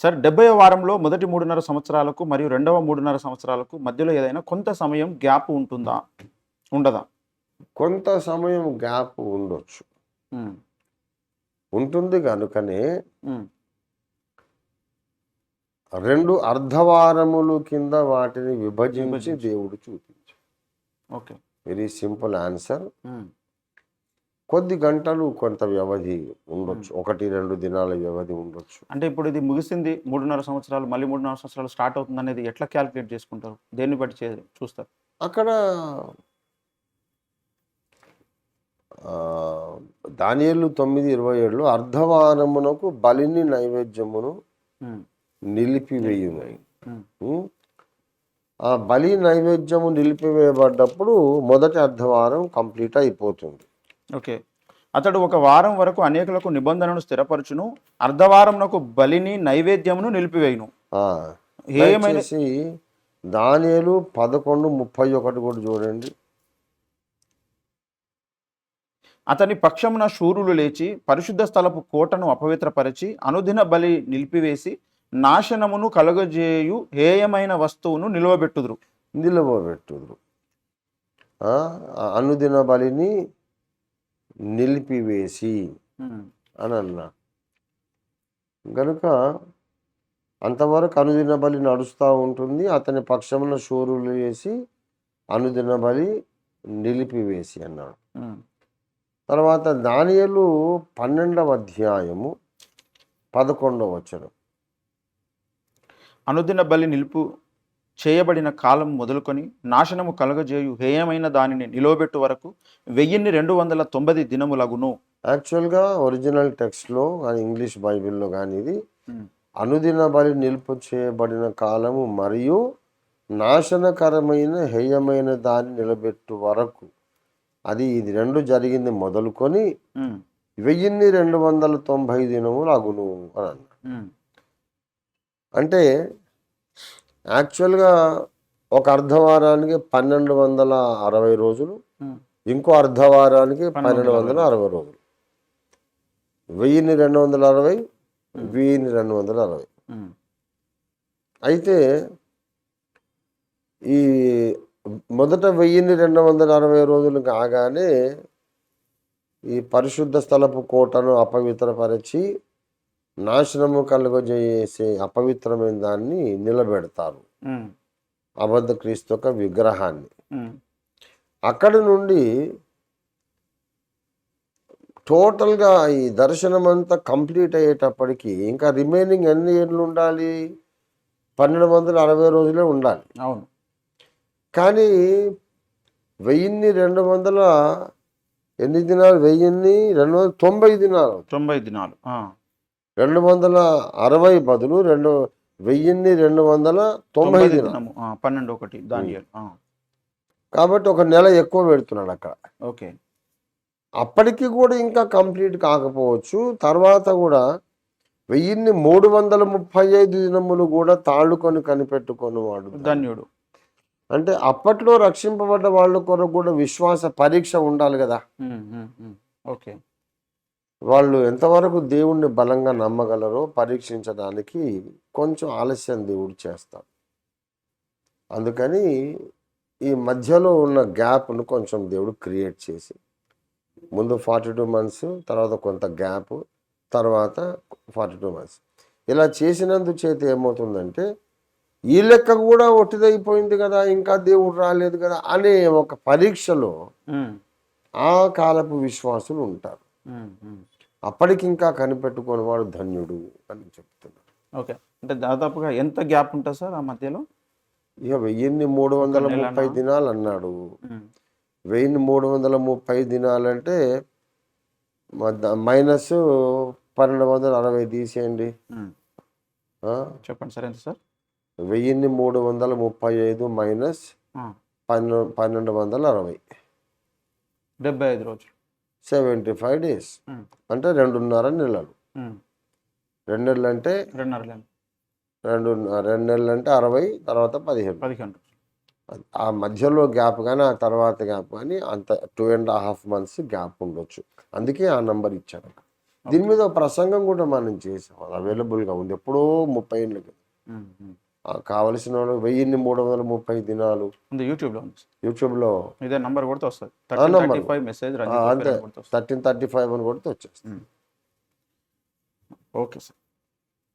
Sir డెబ్బై వారంలో మొదటి మూడున్నర సంవత్సరాలకు మరియు రెండవ మూడున్నర సంవత్సరాలకు మధ్యలో ఏదైనా కొంత సమయం గ్యాప్ ఉంటుందా? ఉండదా? కొంత సమయం గ్యాప్ ఉండొచ్చు. ఉంటుంది కనుకనే రెండు అర్ధవారములు కింద వాటిని విభజించి. దేవుడు చూపించాడు ఓకే. Very simple answer. కొద్ది గంటలు కొంత వ్యవధి ఉండొచ్చు. ఒకటి రెండు దినాల వ్యవధి ఉండొచ్చు. అంటే ఇప్పుడు ఇది ముగిసింది మూడున్నర సంవత్సరాలు మళ్ళీ మూడున్నర సంవత్సరాలు స్టార్ట్ అవుతుంది అనేది ఎట్లా క్యాలిక్యులేట్ చేసుకుంటారు? దేన్ని బట్టి చూస్తారు? అక్కడ దానియేలు తొమ్మిది ఇరవై ఏడులో అర్ధవారమునకు బలిని నైవేద్యమును నిలిపివేయును. ఉం? ఆ బలి నైవేద్యము నిలిపివేయబడ్డప్పుడు మొదటి అర్ధవారం కంప్లీట్ అయిపోతుంది. ఓకే. అతడు ఒక వారం వరకు అనేకులకు నిబంధనను స్థిరపరచును అర్ధవారంనకు బలిని నైవేద్యమును నిలిపివేయును. ఏమైన దానియేలు పదకొండు ముప్పై ఒకటి కూడా చూడండి. అతని పక్షమున శూరులు లేచి పరిశుద్ధ స్థలపు కోటను అపవిత్రపరిచి అనుదిన బలి నిలిపివేసి నాశనమును కలుగజేయు హేయమైన వస్తువును నిలువబెట్టుదురు. నిలవబెట్టుదురు. అనుదిన బలిని నిలిపివేసి అని అన్నా గనుక అంతవరకు అనుదిన బలి నడుస్తూ ఉంటుంది. అతని పక్షమున శూరులు వేసి అనుదిన బలి నిలిపివేసి అన్నాడు. తర్వాత దానియలు పన్నెండవ అధ్యాయము పదకొండవ వచనం. అనుదిన బలి నిలుపు చేయబడిన కాలం మొదలుకొని నాశనము కలుగజేయు హేయమైన దానిని నిలవబెట్టు వరకు వెయ్యిన్ని రెండు వందల తొంభై దినములగును. యాక్చువల్గా ఒరిజినల్ టెక్స్ట్లో కానీ ఇంగ్లీష్ బైబిల్లో కానీ ఇది అనుదిన బలి నిలుపు చేయబడిన కాలము మరియు నాశనకరమైన హేయమైన దాన్ని నిలబెట్టు వరకు అది ఇది రెండు జరిగింది మొదలుకొని వెయ్యిన్ని రెండు వందల తొంభై దినములు అగును అని అన్నాడు అంటే యాక్చువల్గా ఒక అర్ధవారానికి పన్నెండు వందల అరవై రోజులు ఇంకో అర్ధవారానికి పన్నెండు వందల అరవై రోజులు. వెయ్యిన్ని రెండు వందల అరవై వెయ్యిన్ని రెండు వందల అరవై. అయితే ఈ మొదట వెయ్యిన్ని రెండు వందల అరవై రోజులు కాగానే ఈ పరిశుద్ధ స్థలపు కోటను అపవిత్రపరిచి నాశనము కలుగజేసే అపవిత్రమైన దాన్ని నిలబెడతారు. అబద్ధ క్రీస్తు యొక్క విగ్రహాన్ని. అక్కడి నుండి టోటల్గా ఈ దర్శనం అంతా కంప్లీట్ అయ్యేటప్పటికి ఇంకా రిమైనింగ్ ఎన్ని ఏళ్ళు ఉండాలి? పన్నెండు వందల అరవై రోజులే ఉండాలి. అవును. కానీ వెయ్యిన్ని రెండు వందల ఎన్ని దినాలు? వెయ్యిన్ని రెండు వందల తొంభై దినాలు. తొంభై దినాలు. రెండు వందల అరవై బదులు రెండు వెయ్యిన్ని రెండు వందల తొంభై దినము. పన్నెండు ఒకటి కాబట్టి ఒక నెల ఎక్కువ పెడుతున్నాడు అక్కడ. ఓకే. అప్పటికి కూడా ఇంకా కంప్లీట్ కాకపోవచ్చు. తర్వాత కూడా వెయ్యిన్ని మూడు వందల ముప్పై ఐదు దినములు కూడా తాళ్ళుకొని కనిపెట్టుకొని వాడు ధన్యుడు. అంటే అప్పట్లో రక్షింపబడ్డ వాళ్ళ కొరకు కూడా విశ్వాస పరీక్ష ఉండాలి కదా. ఓకే. వాళ్ళు ఎంతవరకు దేవుణ్ణి బలంగా నమ్మగలరో పరీక్షించడానికి కొంచెం ఆలస్యం దేవుడు చేస్తాడు. అందుకని ఈ మధ్యలో ఉన్న గ్యాప్ను కొంచెం దేవుడు క్రియేట్ చేసి ముందు ఫార్టీ టూ మంత్స్ తర్వాత కొంత గ్యాప్ తర్వాత ఫార్టీ టూ మంత్స్. ఇలా చేసినందు చేత ఏమవుతుందంటే ఈ లెక్క కూడా ఒట్టిదైపోయింది కదా ఇంకా దేవుడు రాలేదు కదా అనే ఒక పరీక్షలో ఆ కాలపు విశ్వాసులు ఉంటారు. అప్పటికి ఇంకా కనిపెట్టుకుని వాడు ధన్యుడు అని చెప్తున్నాడు. ఓకే. అంటే దాదాపుగా ఎంత గ్యాప్ ఉంటుంది సార్ ఆ మధ్యలో? ఇక వెయ్యిన్ని మూడు వందల? ముప్పై దినాలు అన్నాడు. వెయ్యిన్ని మూడు వందల ముప్పై దినాలంటే మైనస్ పన్నెండు వందల అరవై తీసేయండి? చెప్పండి సార్ ఎంత సార్? వెయ్యిన్ని మూడు వందల ముప్పై ఐదు మైనస్ ఆ, పన్నె పన్నెండు వందల అరవై. డెబ్బై ఐదు రోజులు. సెవెంటీ ఫైవ్ డేస్ అంటే రెండున్నర నెలలు. రెండు నెలలు. అంటే రెండు రెండు నెలలు అంటే అరవై తర్వాత పదిహేను. పదిహేను ఆ మధ్యలో గ్యాప్ కానీ ఆ తర్వాత గ్యాప్ కానీ అంత two and half months gap ఉండొచ్చు. అందుకే ఆ నంబర్ ఇచ్చాను. దీని మీద ప్రసంగం కూడా మనం చేసాం. అవైలబుల్గా ఉంది. ఎప్పుడో ముప్పై ఏళ్ళ క్రితం. ఉమ్, ఉమ్. ఆ కావలసిన వాళ్ళు వెయ్యిన్ని మూడు వందల ముప్పై దినాలు యూట్యూబ్లో యూట్యూబ్లో ఇదే నంబర్ కొడితే వస్తుంది. మెసేజ్ అంతే. థర్టీన్ థర్టీ ఫైవ్ అని కొడితే వచ్చేస్తుంది. Okay sir